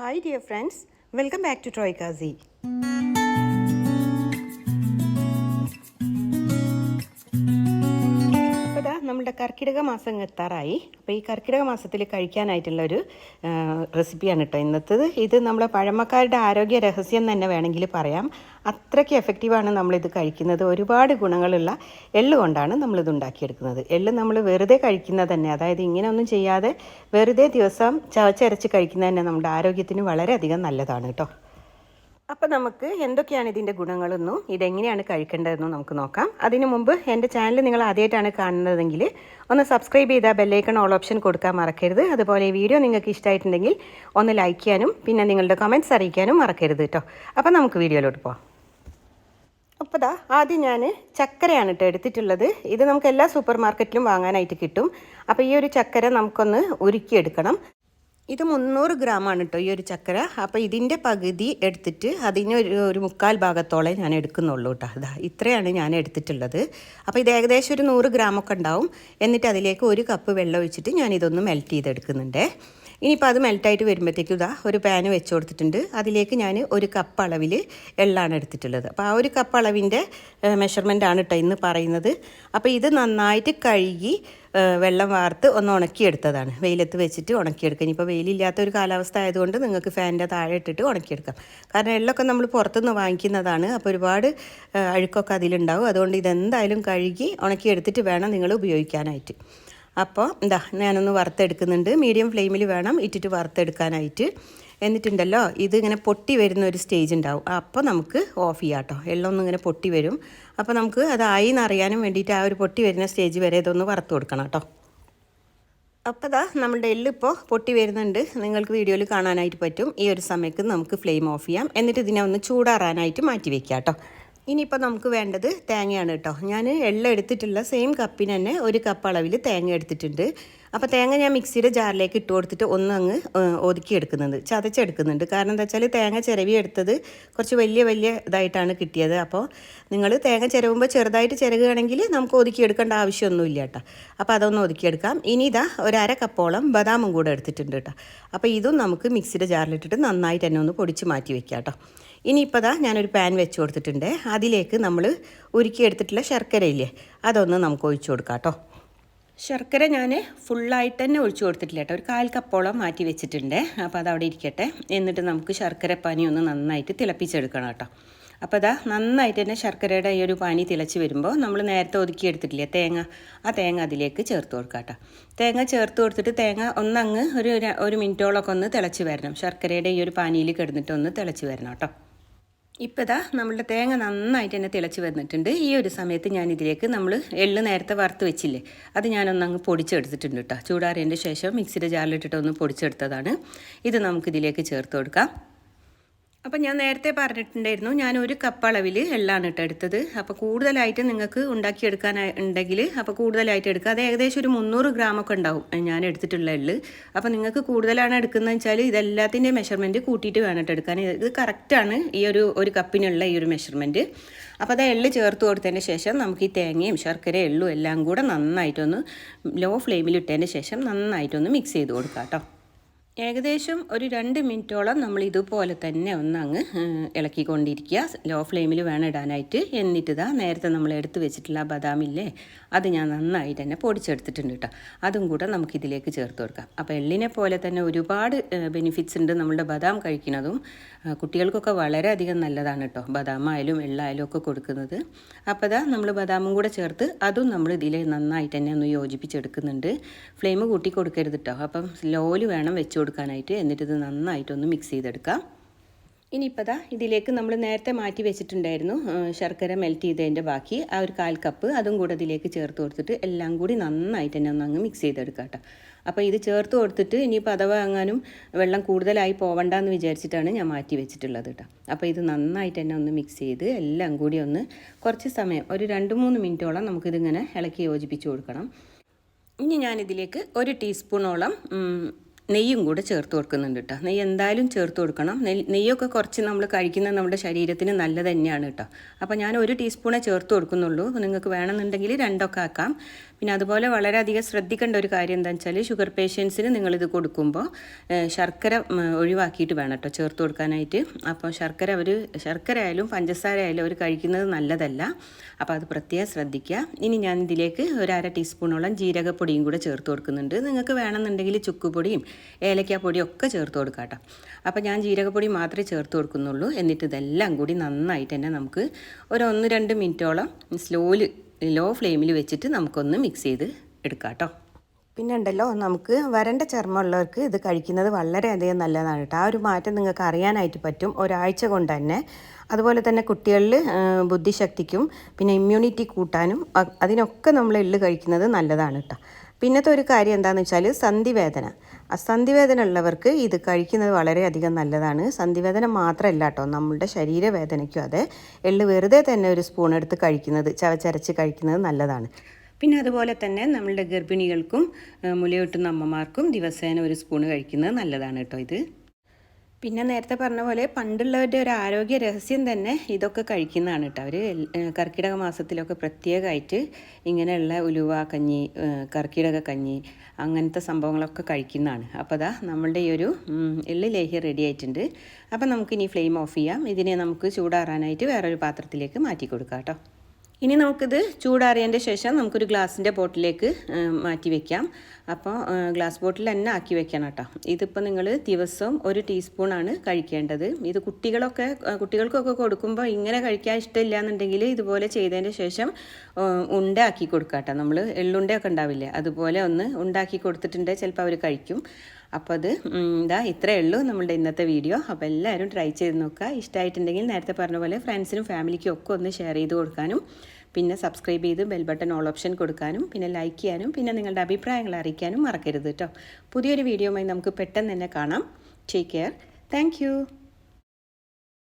hi dear friends welcome back to Troy Kasi നമ്മുടെ കർക്കിടക മാസം എത്താറായി. അപ്പോൾ ഈ കർക്കിടക മാസത്തിൽ കഴിക്കാനായിട്ടുള്ള ഒരു റെസിപ്പിയാണ് കേട്ടോ ഇന്നത്തത്. ഇത് നമ്മളെ പഴമക്കാരുടെ ആരോഗ്യ രഹസ്യം തന്നെ വേണമെങ്കിൽ പറയാം. അത്രയ്ക്ക് എഫക്റ്റീവാണ് നമ്മളിത് കഴിക്കുന്നത്. ഒരുപാട് ഗുണങ്ങളുള്ള എള്ള് കൊണ്ടാണ് നമ്മളിത് ഉണ്ടാക്കിയെടുക്കുന്നത്. എള്ള് നമ്മൾ വെറുതെ കഴിക്കുന്നത് തന്നെ അതായത് ഇങ്ങനെയൊന്നും ചെയ്യാതെ വെറുതെ ദിവസം ചവച്ചരച്ച് കഴിക്കുന്നത് തന്നെ നമ്മുടെ ആരോഗ്യത്തിന് വളരെയധികം നല്ലതാണ് കേട്ടോ അപ്പോൾ നമുക്ക് എന്തൊക്കെയാണ് ഇതിന്റെ ഗുണങ്ങളെന്നും ഇതെങ്ങനെയാണ് കഴിക്കേണ്ടതെന്നും നമുക്ക് നോക്കാം. അതിനു മുമ്പ് എന്റെ ചാനൽ നിങ്ങൾ ആദ്യമായിട്ടാണ് കാണുന്നതെങ്കിൽ ഒന്ന് സബ്സ്ക്രൈബ് ചെയ്താൽ ബെല്ലൈക്കൺ ഓൾ ഓപ്ഷൻ കൊടുക്കാൻ മറക്കരുത്. അതുപോലെ ഈ വീഡിയോ നിങ്ങൾക്ക് ഇഷ്ടമായിട്ടുണ്ടെങ്കിൽ ഒന്ന് ലൈക്ക് ചെയ്യാനും പിന്നെ നിങ്ങളുടെ കമന്റ്സ് അറിയിക്കാനും മറക്കരുത് കേട്ടോ അപ്പോൾ നമുക്ക് വീഡിയോയിലോട്ട് പോവാം. അപ്പോൾ ദാ ആദ്യം ഞാൻ ചക്കരയാണ് കേട്ടോ എടുത്തിട്ടുള്ളത്. ഇത് നമുക്ക് എല്ലാ സൂപ്പർ മാർക്കറ്റിലും വാങ്ങാനായിട്ട് കിട്ടും. അപ്പോൾ ഈ ഒരു ചക്കര നമുക്കൊന്ന് ഉരുക്കിയെടുക്കണം ഇത് മുന്നൂറ് ഗ്രാമാണ് കേട്ടോ ഈ ഒരു ചക്കര. അപ്പോൾ ഇതിന്റെ പകുതി എടുത്തിട്ട് അതിന് ഒരു ഒരു മുക്കാൽ ഭാഗത്തോളം ഞാൻ എടുക്കുന്നുള്ളൂ കേട്ടോ അതാ ഇത്രയാണ് ഞാൻ എടുത്തിട്ടുള്ളത്. അപ്പോൾ ഇത് ഏകദേശം ഒരു നൂറ് ഗ്രാമൊക്കെ ഉണ്ടാവും. എന്നിട്ട് അതിലേക്ക് ഒരു കപ്പ് വെള്ളം ഒഴിച്ചിട്ട് ഞാൻ ഇതൊന്ന് മെൽറ്റ് ചെയ്തെടുക്കുന്നുണ്ട്. ഇനിയിപ്പോൾ അത് മെൽറ്റായിട്ട് വരുമ്പോഴത്തേക്കും ഇതാ ഒരു പാന് വെച്ച് കൊടുത്തിട്ടുണ്ട്. അതിലേക്ക് ഞാൻ ഒരു കപ്പ് അളവിൽ എള്ളാണ് എടുത്തിട്ടുള്ളത്. അപ്പോൾ ആ ഒരു കപ്പ് അളവിന്റെ മെഷർമെന്റ് ആണ് കേട്ടോ ഇന്ന് പറയുന്നത്. അപ്പോൾ ഇത് നന്നായിട്ട് കഴുകി വെള്ളം വാർത്ത് ഒന്ന് ഉണക്കിയെടുത്തതാണ്. വെയിലത്ത് വെച്ചിട്ട് ഉണക്കിയെടുക്കുക. ഇനിയിപ്പോൾ വെയിലില്ലാത്ത ഒരു കാലാവസ്ഥ ആയതുകൊണ്ട് നിങ്ങൾക്ക് ഫാനിന്റെ താഴെ ഇട്ടിട്ട് ഉണക്കിയെടുക്കാം. കാരണം എള്ളൊക്കെ നമ്മൾ പുറത്തുനിന്ന് വാങ്ങിക്കുന്നതാണ്. അപ്പോൾ ഒരുപാട് അഴുക്കൊക്കെ അതിലുണ്ടാവും. അതുകൊണ്ട് ഇതെന്തായാലും കഴുകി ഉണക്കിയെടുത്തിട്ട് വേണം നിങ്ങൾ ഉപയോഗിക്കാനായിട്ട്. അപ്പോൾ എന്താ ഞാനൊന്ന് വറുത്തെടുക്കുന്നുണ്ട്. മീഡിയം ഫ്ലെയിമിൽ വേണം ഇട്ടിട്ട് വറുത്തെടുക്കാനായിട്ട്. എന്നിട്ടുണ്ടല്ലോ ഇത് ഇങ്ങനെ പൊട്ടി വരുന്ന ഒരു സ്റ്റേജ് ഉണ്ടാവും. അപ്പോൾ നമുക്ക് ഓഫ് ചെയ്യാം കേട്ടോ എള്ളൊന്നും ഇങ്ങനെ പൊട്ടി വരും. അപ്പോൾ നമുക്ക് അതായി എന്നറിയാനും വേണ്ടിയിട്ട് ആ ഒരു പൊട്ടി വരുന്ന സ്റ്റേജ് വരെ ഇതൊന്ന് വറുത്ത് കൊടുക്കണം കേട്ടോ അപ്പോൾ ഇതാ നമ്മുടെ എള്ളിപ്പോൾ പൊട്ടി വരുന്നുണ്ട്. നിങ്ങൾക്ക് വീഡിയോയിൽ കാണാനായിട്ട് പറ്റും. ഈ ഒരു സമയത്ത് നമുക്ക് ഫ്ലെയിം ഓഫ് ചെയ്യാം. എന്നിട്ട് ഇതിനെ ഒന്ന് ചൂടാറാനായിട്ട് മാറ്റി വെക്കാം കേട്ടോ ഇനിയിപ്പോൾ നമുക്ക് വേണ്ടത് തേങ്ങയാണ് കേട്ടോ ഞാൻ എള്ള എടുത്തിട്ടുള്ള സെയിം കപ്പിന് തന്നെ ഒരു കപ്പ് അളവിൽ തേങ്ങ എടുത്തിട്ടുണ്ട്. അപ്പോൾ തേങ്ങ ഞാൻ മിക്സിയുടെ ജാറിലേക്ക് ഇട്ട് കൊടുത്തിട്ട് ഒന്ന് അങ്ങ് ഒതുക്കി എടുക്കുന്നുണ്ട് ചതച്ചെടുക്കുന്നുണ്ട്. കാരണം എന്താ വെച്ചാൽ തേങ്ങ ചിരവി എടുത്തത് കുറച്ച് വലിയ വലിയ ഇതായിട്ടാണ് കിട്ടിയത്. അപ്പോൾ നിങ്ങൾ തേങ്ങ ചിരവുമ്പോൾ ചെറുതായിട്ട് ചിരകുകയാണെങ്കിൽ നമുക്ക് ഒതുക്കിയെടുക്കേണ്ട ആവശ്യമൊന്നുമില്ല കേട്ടോ. അപ്പോൾ അതൊന്ന് ഒതുക്കിയെടുക്കാം. ഇനി ഇതാ ഒരു അര കപ്പോളം ബദാമും കൂടെ എടുത്തിട്ടുണ്ട് കേട്ടോ. അപ്പോൾ ഇതും നമുക്ക് മിക്സിയുടെ ജാറിലിട്ടിട്ട് നന്നായിട്ട് തന്നെ ഒന്ന് പൊടിച്ച് മാറ്റി വെക്കാം കേട്ടോ. ഇനിയിപ്പോൾ ദാ ഞാനൊരു പാൻ വെച്ച് കൊടുത്തിട്ടുണ്ട്. അതിലേക്ക് നമ്മൾ ഉരുക്കിയെടുത്തിട്ടുള്ള ശർക്കരയില്ലേ അതൊന്ന് നമുക്ക് ഒഴിച്ചു കൊടുക്കാം കേട്ടോ. ശർക്കര ഞാൻ ഫുള്ളായിട്ട് തന്നെ ഒഴിച്ചു കൊടുത്തിട്ടില്ല കേട്ടോ. ഒരു കാൽ കപ്പോളം മാറ്റി വെച്ചിട്ടുണ്ട്. അപ്പോൾ അതവിടെ ഇരിക്കട്ടെ. എന്നിട്ട് നമുക്ക് ശർക്കര പനി ഒന്ന് നന്നായിട്ട് തിളപ്പിച്ചെടുക്കണം കേട്ടോ. അപ്പോൾ അതാ നന്നായിട്ട് തന്നെ ശർക്കരയുടെ ഈ ഒരു പാനി തിളച്ച് വരുമ്പോൾ നമ്മൾ നേരത്തെ ഒതുക്കി എടുത്തിട്ടില്ലേ തേങ്ങ ആ തേങ്ങ അതിലേക്ക് ചേർത്ത് കൊടുക്കുക കേട്ടോ. തേങ്ങ ചേർത്ത് കൊടുത്തിട്ട് തേങ്ങ ഒന്നങ്ങ് ഒരു ഒരു മിനിറ്റോളൊക്കെ ഒന്ന് തിളച്ച് വരണം. ശർക്കരയുടെ ഈ ഒരു പാനിയിൽ കിടന്നിട്ട് ഒന്ന് തിളച്ച് വരണം കേട്ടോ. ഇപ്പോൾ ഇതാ നമ്മളുടെ തേങ്ങ നന്നായിട്ട് തന്നെ തിളച്ച് വന്നിട്ടുണ്ട്. ഈ ഒരു സമയത്ത് ഞാൻ ഇതിലേക്ക് നമ്മൾ എള്ള് നേരത്തെ വറുത്ത് വെച്ചില്ലേ അത് ഞാനൊന്ന് അങ്ങ് പൊടിച്ചെടുത്തിട്ടുണ്ട് കേട്ടോ. ചൂടാറിയതിന്റെ ശേഷം മിക്സിയുടെ ജാറിലിട്ടിട്ട് ഒന്ന് പൊടിച്ചെടുത്തതാണ്. ഇത് നമുക്കിതിലേക്ക് ചേർത്ത് കൊടുക്കാം. അപ്പം ഞാൻ നേരത്തെ പറഞ്ഞിട്ടുണ്ടായിരുന്നു ഞാൻ ഒരു കപ്പ് അളവിൽ എള്ളാണ് കേട്ടോ എടുത്തത്. അപ്പോൾ കൂടുതലായിട്ട് നിങ്ങൾക്ക് ഉണ്ടാക്കിയെടുക്കാൻ ഉണ്ടെങ്കിൽ അപ്പോൾ കൂടുതലായിട്ട് എടുക്കുക. അത് ഏകദേശം ഒരു മുന്നൂറ് ഗ്രാമൊക്കെ ഉണ്ടാവും ഞാൻ എടുത്തിട്ടുള്ള എള്ള്. അപ്പോൾ നിങ്ങൾക്ക് കൂടുതലാണ് എടുക്കുന്നത് വെച്ചാൽ ഇതെല്ലാത്തിന്റെ മെഷർമെന്റ് കൂട്ടിയിട്ട് വേണം എടുക്കാൻ. ഇത് കറക്റ്റാണ് ഈ ഒരു ഒരു കപ്പിനുള്ള ഈ ഒരു മെഷർമെന്റ് അപ്പോൾ അത് എള്ള് ചേർത്ത് കൊടുത്തതിന് ശേഷം നമുക്ക് ഈ തേങ്ങയും ശർക്കര എള്ളും എല്ലാം കൂടെ നന്നായിട്ടൊന്ന് ലോ ഫ്ലെയിമിൽ ഇട്ടതിന് ശേഷം നന്നായിട്ടൊന്ന് മിക്സ് ചെയ്ത് കൊടുക്കാം കേട്ടോ. ഏകദേശം ഒരു രണ്ട് മിനിറ്റോളം നമ്മൾ ഇതുപോലെ തന്നെ ഒന്ന് അങ്ങ് ഇളക്കിക്കൊണ്ടിരിക്കുക. ലോ ഫ്ലെയിമിൽ വേണം ഇടാനായിട്ട്. എന്നിട്ട് ഇതാ നേരത്തെ നമ്മൾ എടുത്ത് വെച്ചിട്ടുള്ള ബദാമില്ലേ അത് ഞാൻ നന്നായിട്ട് തന്നെ പൊടിച്ചെടുത്തിട്ടുണ്ട് കേട്ടോ. അതും കൂടെ നമുക്ക് ഇതിലേക്ക് ചേർത്ത് കൊടുക്കാം. അപ്പോൾ എള്ളിനെ പോലെ തന്നെ ഒരുപാട് ബെനിഫിറ്റ്സ് ഉണ്ട് നമ്മളുടെ ബദാം കഴിക്കുന്നതും. കുട്ടികൾക്കൊക്കെ വളരെയധികം നല്ലതാണ് കേട്ടോ ബദാമായാലും എള്ളായാലും ഒക്കെ കൊടുക്കുന്നത്. അപ്പോൾ ഇതാ നമ്മൾ ബദാമും കൂടെ ചേർത്ത് അതും നമ്മൾ ഇതിൽ നന്നായിട്ട് തന്നെ ഒന്ന് യോജിപ്പിച്ചെടുക്കുന്നുണ്ട്. ഫ്ലെയിം കൂട്ടി കൊടുക്കരുത് കേട്ടോ. അപ്പം സ്ലോയിൽ വേണം വെച്ച് കൊടുക്കാനായിട്ട് എന്നിട്ട് ഇത് നന്നായിട്ടൊന്ന് മിക്സ് ചെയ്തെടുക്കാം. ഇനിയിപ്പോൾ ദാ ഇതിലേക്ക് നമ്മൾ നേരത്തെ മാറ്റി വെച്ചിട്ടുണ്ടായിരുന്നു ശർക്കര മെൽറ്റ് ചെയ്തതിന്റെ ബാക്കി ആ ഒരു കാൽ കപ്പ് അതും കൂടെ ഇതിലേക്ക് ചേർത്ത് കൊടുത്തിട്ട് എല്ലാം കൂടി നന്നായിട്ട് തന്നെ ഒന്ന് അങ്ങ് മിക്സ് ചെയ്തെടുക്കാം കേട്ടോ. അപ്പോൾ ഇത് ചേർത്ത് കൊടുത്തിട്ട് ഇനിയിപ്പോൾ അഥവാ എങ്ങാനും വെള്ളം കൂടുതലായി പോവണ്ട എന്ന് വിചാരിച്ചിട്ടാണ് ഞാൻ മാറ്റി വെച്ചിട്ടുള്ളത് കേട്ടോ. അപ്പോൾ ഇത് നന്നായിട്ട് തന്നെ ഒന്ന് മിക്സ് ചെയ്ത് എല്ലാം കൂടി ഒന്ന് കുറച്ച് സമയം ഒരു രണ്ട് മൂന്ന് മിനിറ്റോളം നമുക്കിതിങ്ങനെ ഇളക്കി യോജിപ്പിച്ച് കൊടുക്കണം. ഇനി ഞാനിതിലേക്ക് ഒരു ടീസ്പൂണോളം നെയ്യും കൂടെ ചേർത്ത് കൊടുക്കുന്നുണ്ട് കേട്ടോ. നെയ്യ് എന്തായാലും ചേർത്ത് കൊടുക്കണം. നെയ് നെയ്യൊക്കെ കുറച്ച് നമ്മൾ കഴിക്കുന്നത് നമ്മുടെ ശരീരത്തിന് നല്ലത് തന്നെയാണ് കേട്ടോ. അപ്പോൾ ഞാൻ ഒരു ടീസ്പൂണേ ചേർത്ത് കൊടുക്കുന്നുള്ളൂ. നിങ്ങൾക്ക് വേണമെന്നുണ്ടെങ്കിൽ രണ്ടൊക്കെ ആക്കാം. പിന്നെ അതുപോലെ വളരെയധികം ശ്രദ്ധിക്കേണ്ട ഒരു കാര്യം എന്താണെന്ന് വെച്ചാൽ ഷുഗർ പേഷ്യൻസിന് നിങ്ങളിത് കൊടുക്കുമ്പോൾ ശർക്കര ഒഴിവാക്കിയിട്ട് വേണം കേട്ടോ ചേർത്ത് കൊടുക്കാനായിട്ട്. അപ്പോൾ ശർക്കര അവർ ശർക്കര ആയാലും പഞ്ചസാര ആയാലും അവർ കഴിക്കുന്നത് നല്ലതല്ല. അപ്പോൾ അത് പ്രത്യേകം ശ്രദ്ധിക്കുക. ഇനി ഞാൻ ഇതിലേക്ക് ഒരു അര ടീസ്പൂണോളം ജീരകപ്പൊടിയും കൂടെ ചേർത്ത് കൊടുക്കുന്നുണ്ട്. നിങ്ങൾക്ക് വേണമെന്നുണ്ടെങ്കിൽ ചുക്കുപൊടിയും ഏലക്കാപ്പൊടിയും ഒക്കെ ചേർത്ത് കൊടുക്കാം കേട്ടോ. അപ്പോൾ ഞാൻ ജീരകപ്പൊടി മാത്രമേ ചേർത്ത് കൊടുക്കുന്നുള്ളൂ. എന്നിട്ട് ഇതെല്ലാം കൂടി നന്നായിട്ട് തന്നെ നമുക്ക് ഒരു ഒന്ന് രണ്ട് മിനിറ്റോളം സ്ലോയിൽ ലോ ഫ്ലെയിമിൽ വെച്ചിട്ട് നമുക്കൊന്ന് മിക്സ് ചെയ്ത് എടുക്കാം കേട്ടോ. പിന്നെ ഉണ്ടല്ലോ നമുക്ക് വരണ്ട ചർമ്മമുള്ളവർക്ക് ഇത് കഴിക്കുന്നത് വളരെയധികം നല്ലതാണ് കേട്ടോ. ആ ഒരു മാറ്റം നിങ്ങൾക്ക് അറിയാനായിട്ട് പറ്റും. ഒരാഴ്ച കൊണ്ട് തന്നെ. അതുപോലെ തന്നെ കുട്ടികളിൽ ബുദ്ധിശക്തിക്കും പിന്നെ ഇമ്മ്യൂണിറ്റി കൂട്ടാനും അതിനൊക്കെ നമ്മൾ എള്ള് കഴിക്കുന്നത് നല്ലതാണ് കേട്ടോ. പിന്നത്തെ ഒരു കാര്യം എന്താണെന്ന് വെച്ചാൽ സന്ധിവേദന. സന്ധിവേദന ഉള്ളവർക്ക് ഇത് കഴിക്കുന്നത് വളരെയധികം നല്ലതാണ്. സന്ധിവേദന മാത്രമല്ല കേട്ടോ നമ്മളുടെ ശരീരവേദനയ്ക്കും അതെ. എള്ള് വെറുതെ തന്നെ ഒരു സ്പൂൺ എടുത്ത് കഴിക്കുന്നത് ചവച്ചരച്ച് കഴിക്കുന്നത് നല്ലതാണ്. പിന്നെ അതുപോലെ തന്നെ നമ്മളുടെ ഗർഭിണികൾക്കും മുലയൂട്ടുന്ന അമ്മമാർക്കും ദിവസേന ഒരു സ്പൂൺ കഴിക്കുന്നത് നല്ലതാണ് കേട്ടോ ഇത്. പിന്നെ നേരത്തെ പറഞ്ഞ പോലെ പണ്ടുള്ളവരുടെ ഒരു ആരോഗ്യ രഹസ്യം തന്നെ ഇതൊക്കെ കഴിക്കുന്നതാണ് കേട്ടോ. അവർ കർക്കിടക മാസത്തിലൊക്കെ പ്രത്യേകമായിട്ട് ഇങ്ങനെയുള്ള ഉലുവ കഞ്ഞി കർക്കിടക കഞ്ഞി അങ്ങനത്തെ സംഭവങ്ങളൊക്കെ കഴിക്കുന്നതാണ്. അപ്പോൾ അതാ നമ്മളുടെ ഈ ഒരു എള്ളി ലേഹ്യം റെഡി ആയിട്ടുണ്ട്. അപ്പോൾ നമുക്കിനി ഫ്ലെയിം ഓഫ് ചെയ്യാം. ഇതിനെ നമുക്ക് ചൂടാറാനായിട്ട് വേറൊരു പാത്രത്തിലേക്ക് മാറ്റി കൊടുക്കാം കേട്ടോ. ഇനി നമുക്കിത് ചൂടാറിയതിന്റെ ശേഷം നമുക്കൊരു ഗ്ലാസിന്റെ ബോട്ടിലേക്ക് മാറ്റി വെക്കാം. അപ്പോൾ ഗ്ലാസ് ബോട്ടിൽ തന്നെ ആക്കി വെക്കണം കേട്ടോ. ഇതിപ്പോൾ നിങ്ങൾ ദിവസവും ഒരു ടീസ്പൂണാണ് കഴിക്കേണ്ടത്. ഇത് കുട്ടികളൊക്കെ കുട്ടികൾക്കൊക്കെ കൊടുക്കുമ്പോൾ ഇങ്ങനെ കഴിക്കാൻ ഇഷ്ടമില്ല എന്നുണ്ടെങ്കിൽ ഇതുപോലെ ചെയ്തതിന്റെ ശേഷം ഉണ്ട ആക്കി കൊടുക്കാം കേട്ടോ. നമ്മൾ എള്ളുണ്ടയൊക്കെ ഉണ്ടാവില്ലേ? അതുപോലെ ഒന്ന് ഉണ്ടാക്കി കൊടുത്തിട്ടുണ്ടെങ്കിൽ ചിലപ്പോൾ അവർ കഴിക്കും. അപ്പോൾ അത് ഇതാ ഇത്രയേ ഉള്ളൂ നമ്മളുടെ ഇന്നത്തെ വീഡിയോ. അപ്പോൾ എല്ലാവരും ട്രൈ ചെയ്ത് നോക്കുക. ഇഷ്ടമായിട്ടുണ്ടെങ്കിൽ നേരത്തെ പറഞ്ഞ പോലെ ഫ്രണ്ട്സിനും ഫാമിലിക്കും ഒക്കെ ഒന്ന് ഷെയർ ചെയ്ത് കൊടുക്കാനും പിന്നെ സബ്സ്ക്രൈബ് ചെയ്ത് ബെൽ ബട്ടൺ ഓൾ ഓപ്ഷൻ കൊടുക്കാനും പിന്നെ ലൈക്ക് ചെയ്യാനും പിന്നെ നിങ്ങളുടെ അഭിപ്രായങ്ങൾ അറിയിക്കാനും മറക്കരുത് കേട്ടോ. പുതിയൊരു വീഡിയോയുമായി നമുക്ക് പെട്ടെന്ന് തന്നെ കാണാം. Take care thank